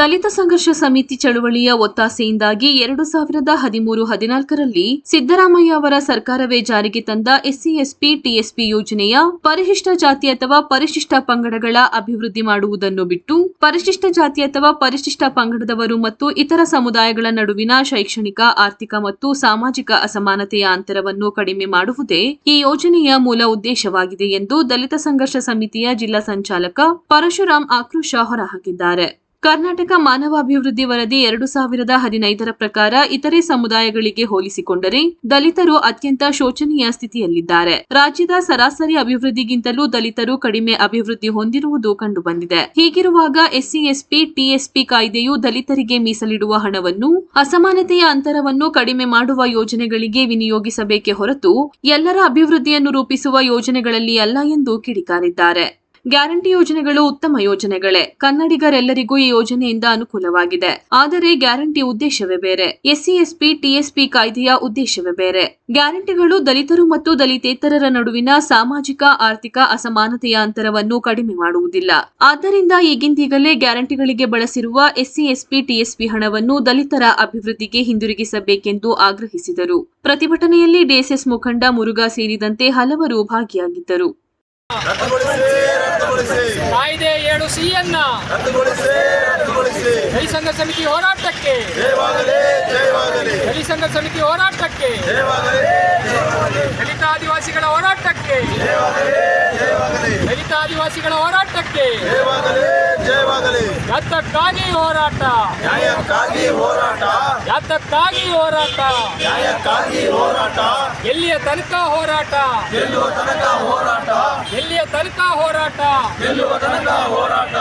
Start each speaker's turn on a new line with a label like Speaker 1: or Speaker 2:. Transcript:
Speaker 1: ದಲಿತ ಸಂಘರ್ಷ ಸಮಿತಿ ಚಳುವಳಿಯ ಒತ್ತಾಸೆಯಿಂದಾಗಿ ಎರಡು ಸಾವಿರದ ಹದಿಮೂರು ಹದಿನಾಲ್ಕರಲ್ಲಿ ಸಿದ್ದರಾಮಯ್ಯ ಅವರ ಸರ್ಕಾರವೇ ಜಾರಿಗೆ ತಂದ ಎಸ್ಸಿಎಸ್ಪಿ, ಟಿಎಸ್ಪಿ ಯೋಜನೆಯ ಪರಿಶಿಷ್ಟ ಜಾತಿ ಅಥವಾ ಪರಿಶಿಷ್ಟ ಪಂಗಡಗಳ ಅಭಿವೃದ್ಧಿ ಮಾಡುವುದನ್ನು ಬಿಟ್ಟು ಪರಿಶಿಷ್ಟ ಜಾತಿ ಅಥವಾ ಪರಿಶಿಷ್ಟ ಪಂಗಡದವರು ಮತ್ತು ಇತರ ಸಮುದಾಯಗಳ ನಡುವಿನ ಶೈಕ್ಷಣಿಕ, ಆರ್ಥಿಕ ಮತ್ತು ಸಾಮಾಜಿಕ ಅಸಮಾನತೆಯ ಅಂತರವನ್ನು ಕಡಿಮೆ ಮಾಡುವುದೇ ಈ ಯೋಜನೆಯ ಮೂಲ ಉದ್ದೇಶವಾಗಿದೆ ಎಂದು ದಲಿತ ಸಂಘರ್ಷ ಸಮಿತಿಯ ಜಿಲ್ಲಾ ಸಂಚಾಲಕ ಪರಶುರಾಮ್ ಆಕ್ರೋಶ ಹೊರಹಾಕಿದ್ದಾರೆ. ಕರ್ನಾಟಕ ಮಾನವ ಅಭಿವೃದ್ಧಿ ವರದಿ ಎರಡು ಸಾವಿರದ ಹದಿನೈದರ ಪ್ರಕಾರ ಇತರೆ ಸಮುದಾಯಗಳಿಗೆ ಹೋಲಿಸಿಕೊಂಡರೆ ದಲಿತರು ಅತ್ಯಂತ ಶೋಚನೀಯ ಸ್ಥಿತಿಯಲ್ಲಿದ್ದಾರೆ. ರಾಜ್ಯದ ಸರಾಸರಿ ಅಭಿವೃದ್ಧಿಗಿಂತಲೂ ದಲಿತರು ಕಡಿಮೆ ಅಭಿವೃದ್ಧಿ ಹೊಂದಿರುವುದು ಕಂಡುಬಂದಿದೆ. ಹೀಗಿರುವಾಗ ಎಸ್ಸಿ ಎಸ್ಪಿ ಟಿಎಸ್ಪಿ ಕಾಯ್ದೆಯು ದಲಿತರಿಗೆ ಮೀಸಲಿಡುವ ಹಣವನ್ನು, ಅಸಮಾನತೆಯ ಅಂತರವನ್ನು ಕಡಿಮೆ ಮಾಡುವ ಯೋಜನೆಗಳಿಗೆ ವಿನಿಯೋಗಿಸಬೇಕೆ ಹೊರತು ಎಲ್ಲರ ಅಭಿವೃದ್ಧಿಯನ್ನು ರೂಪಿಸುವ ಯೋಜನೆಗಳಲ್ಲಿ ಅಲ್ಲ ಎಂದು ಕಿಡಿಕಾರಿದ್ದಾರೆ. ಗ್ಯಾರಂಟಿ ಯೋಜನೆಗಳು ಉತ್ತಮ ಯೋಜನೆಗಳೇ. ಕನ್ನಡಿಗರೆಲ್ಲರಿಗೂ ಈ ಯೋಜನೆಯಿಂದ ಅನುಕೂಲವಾಗಿದೆ. ಆದರೆ ಗ್ಯಾರಂಟಿ ಉದ್ದೇಶವೇ ಬೇರೆ. ಎಸ್ಸಿ, ಎಸ್ಪಿ, ಟಿಎಸ್ಪಿ ಕಾಯ್ದೆಯ ಉದ್ದೇಶವೇ ಬೇರೆ. ಗ್ಯಾರಂಟಿಗಳು ದಲಿತರು ಮತ್ತು ದಲಿತೇತರರ ನಡುವಿನ ಸಾಮಾಜಿಕ, ಆರ್ಥಿಕ ಅಸಮಾನತೆಯ ಅಂತರವನ್ನು ಕಡಿಮೆ ಮಾಡುವುದಿಲ್ಲ. ಆದ್ದರಿಂದ ಈಗಿಂದೀಗಲೇ ಗ್ಯಾರಂಟಿಗಳಿಗೆ ಬಳಸಿರುವ ಎಸ್ಸಿ, ಎಸ್ಪಿ, ಟಿಎಸ್ಪಿ ಹಣವನ್ನು ದಲಿತರ ಅಭಿವೃದ್ಧಿಗೆ ಹಿಂದಿರುಗಿಸಬೇಕೆಂದು ಆಗ್ರಹಿಸಿದರು. ಪ್ರತಿಭಟನೆಯಲ್ಲಿ ಡಿಎಸ್ಎಸ್ ಮುಖಂಡ ಮುರುಘಾ ಸೇರಿದಂತೆ ಹಲವರು ಭಾಗಿಯಾಗಿದ್ದರು.
Speaker 2: ಕಾಯ್ದೆ ಏಳು ಸಿಯನ್ನ
Speaker 3: ರೈ
Speaker 2: ಸಂಘ ಸಮಿತಿ ಹೋರಾಟಕ್ಕೆ.
Speaker 3: ಜಯವಾಗಲಿ
Speaker 2: ಸಂಘ ಸಮಿತಿ ಹೋರಾಟಕ್ಕೆ. ದಲಿತ ಆದಿವಾಸಿಗಳ ಹೋರಾಟಕ್ಕೆ. ದಲಿತ ಆದಿವಾಸಿಗಳ ಹೋರಾಟಕ್ಕೆ. ಯಾತಕ್ಕಾಗಿ ಹೋರಾಟ?
Speaker 3: ನ್ಯಾಯಕ್ಕಾಗಿ ಹೋರಾಟ.
Speaker 2: ಯಾತಕ್ಕಾಗಿ ಹೋರಾಟ?
Speaker 3: ನ್ಯಾಯಕ್ಕಾಗಿ ಹೋರಾಟ.
Speaker 2: ಎಲ್ಲಿಯ ತನಕ ಹೋರಾಟ?
Speaker 3: ಎಲ್ಲಿಯ ತನಕ ಹೋರಾಟ?
Speaker 2: ಎಲ್ಲಿಯ ತನಕ ಹೋರಾಟ?